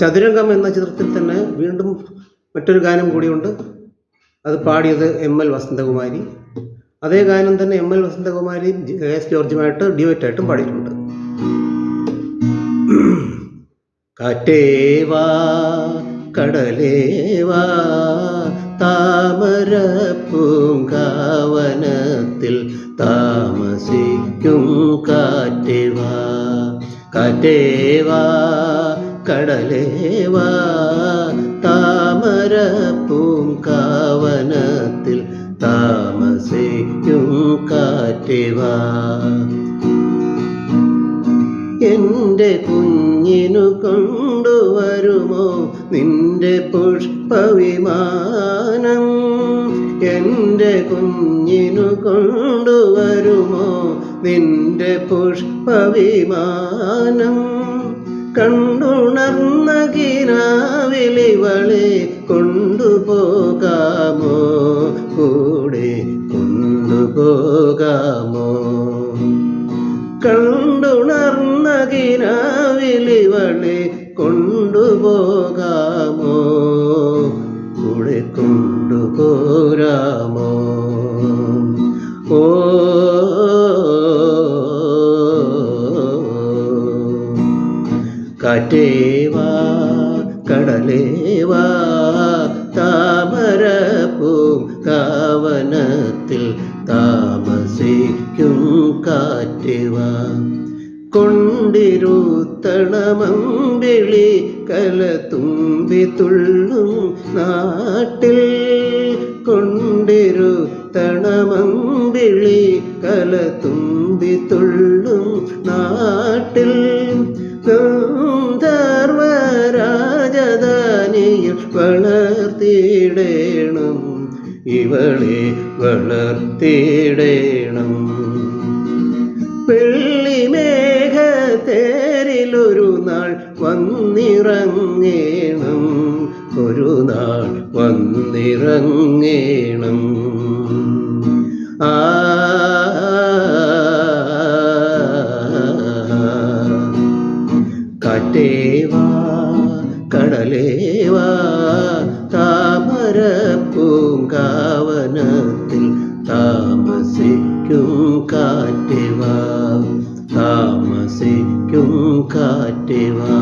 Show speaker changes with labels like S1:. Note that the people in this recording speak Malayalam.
S1: ചതുരംഗം എന്ന ചിത്രത്തിൽ തന്നെ വീണ്ടും മറ്റൊരു ഗാനം കൂടിയുണ്ട്. അത് പാടിയത് എം എൽ വസന്തകുമാരി. അതേ ഗാനം തന്നെ എം എൽ വസന്തകുമാരിയും എസ് ജോർജുമായിട്ട് ഡിവൈറ്റായിട്ടും പാടിയിട്ടുണ്ട്. കാറ്റേവാ കടലേവാ താമര പൂങ്കാവനത്തിൽ താമസിക്കും കാറ്റേവാ കാറ്റേവാ കടലേവാ താമര പൂങ്കാവനത്തിൽ താമസിക്കും കാറ്റേവാ. എന്റെ കുഞ്ഞിനു കൊണ്ടുവരുമോ നിന്റെ പുഷ്പവിമാനം? എന്റെ കുഞ്ഞിനു കൊണ്ടുവരുമോ നിന്റെ പുഷ്പവിമാനം? കണ്ടുണർന്ന കിനാവിലിവളെ കൊണ്ടുപോകാമോ? കൂടെ കൊണ്ടുപോകാമോ? കണ്ടുണർന്ന കിനാവിലിവളെ കൊണ്ടുപോകാമോ? കാറ്റേവാ കടലേവാ താമരപ്പൂം കാവനത്തിൽ താമസിക്കും കാറ്റേവാ കൊണ്ടിരുത്തണമമ്പിളി കലതുമ്പി തുള്ളും നാട്ടിൽ. കൊണ്ടിരുത്തണമമ്പിളി കലതുമ്പി തുള്ളും വളർത്തിയിടേണം. ഇവളെ വളർത്തിയിടേണം. വെള്ളിമേഘത്തേരിലൊരു നാൾ വന്നിറങ്ങേണം. ഒരു നാൾ വന്നിറങ്ങേണം. ആ കടലേവാ താമസിക്കും കാറ്റുവാ താമസിക്കും കാറ്റേവാ